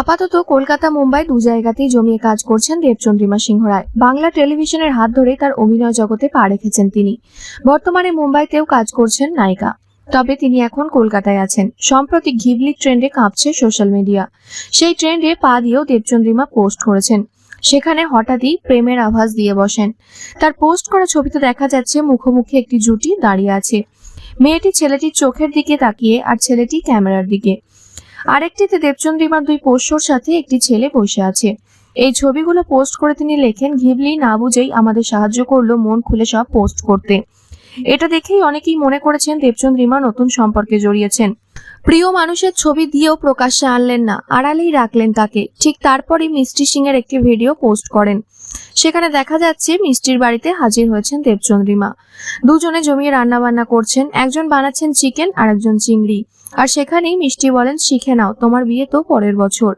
আপাতত কলকাতা, মুম্বাই দু জায়গাতেই জমিয়ে কাজ করছেন দেবচন্দ্রিমা সিংহ রায় বাংলা টেলিভিশনের হাত ধরে তার অভিনয় জগতে পা রেখেছেন তিনি। বর্তমানে মুম্বাইতেও কাজ করছেন নায়িকা। তবে তিনি এখন কলকাতায় আছেন। সম্প্রতি ঘিবলি ট্রেন্ডে কাঁপছে সোশ্যাল মিডিয়া। সেই ট্রেন্ডে পা দিয়েও দেবচন্দ্রিমা পোস্ট করেছেন। সেখানে হঠাৎই প্রেমের আভাস দিয়ে বসেন। তার পোস্ট করা ছবিতে দেখা যাচ্ছে মুখোমুখি একটি জুটি দাঁড়িয়ে আছে। মেয়েটি ছেলেটির চোখের দিকে তাকিয়ে আর ছেলেটি ক্যামেরার দিকে। আরেকটিতে দেবচন্দ্রিমার দুই পোষ্যর সাথে একটি ছেলে বসে আছে। এই ছবিগুলো পোস্ট করে তিনি লেখেন, ঘিবলি না বুঝেই আমাদের সাহায্য করল মন খুলে সব পোস্ট করতে। এটা দেখেই অনেকেই মনে করেছেন দেবচন্দ্রিমা নতুন সম্পর্কে জড়িয়েছেন। প্রিয় মানুষের ছবি দিয়েও প্রকাশ্যে আনলেন না, আড়ালেই রাখলেন তাকে। ঠিক তারপরই মিষ্টি সিং এর একটি ভিডিও পোস্ট করেন। সেখানে দেখা যাচ্ছে মিষ্টির বাড়িতে হাজির হয়েছেন দেবচন্দ্রিমা দুজনে জমিয়ে রান্না বান্না করছেন, একজন বানাচ্ছেন চিকেন আর একজন চিংড়ি। আর সেখানেই মিষ্টি বলেন, শিখে নাও, তোমার বিয়ে তো পরের বছর।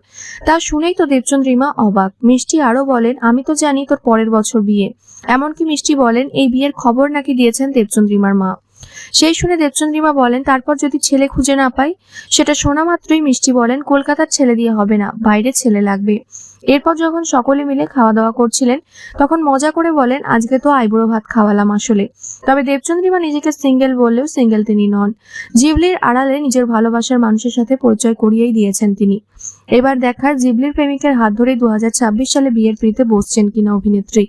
তা শুনেই তো দেবচন্দ্রিমা অবাক। মিষ্টি আরও বলেন, আমি তো জানি তোর পরের বছর বিয়ে। এমনকি মিষ্টি বলেন, এই বিয়ের খবর নাকি দিয়েছেন দেবচন্দ্রিমার মা। সেই শুনে দেবচন্দ্রিমা বলেন, তারপর যদি ছেলে খুঁজে না পাই? সেটা শোনা মাত্রই মিষ্টি বলেন, কলকাতার ছেলে দিয়ে হবে না, বাইরে ছেলে লাগবে। এরপর যখন সকলে মিলে খাওয়া দাওয়া করছিলেন, তখন মজা করে বলেন, আজকে তো আইবুড়ো ভাত খাওয়ালাম আসলে। তবে দেবচন্দ্রিমা নিজেকে সিঙ্গেল বললেও সিঙ্গেল তিনি নন। জিবলির আড়ালে নিজের ভালোবাসার মানুষের সাথে পরিচয় করিয়েই দিয়েছেন তিনি। এবার দেখার জিবলির প্রেমিকের হাত ধরে দু হাজার ছাব্বিশ সালে বিয়ের পিড়িতে বসছেন কিনা অভিনেত্রী।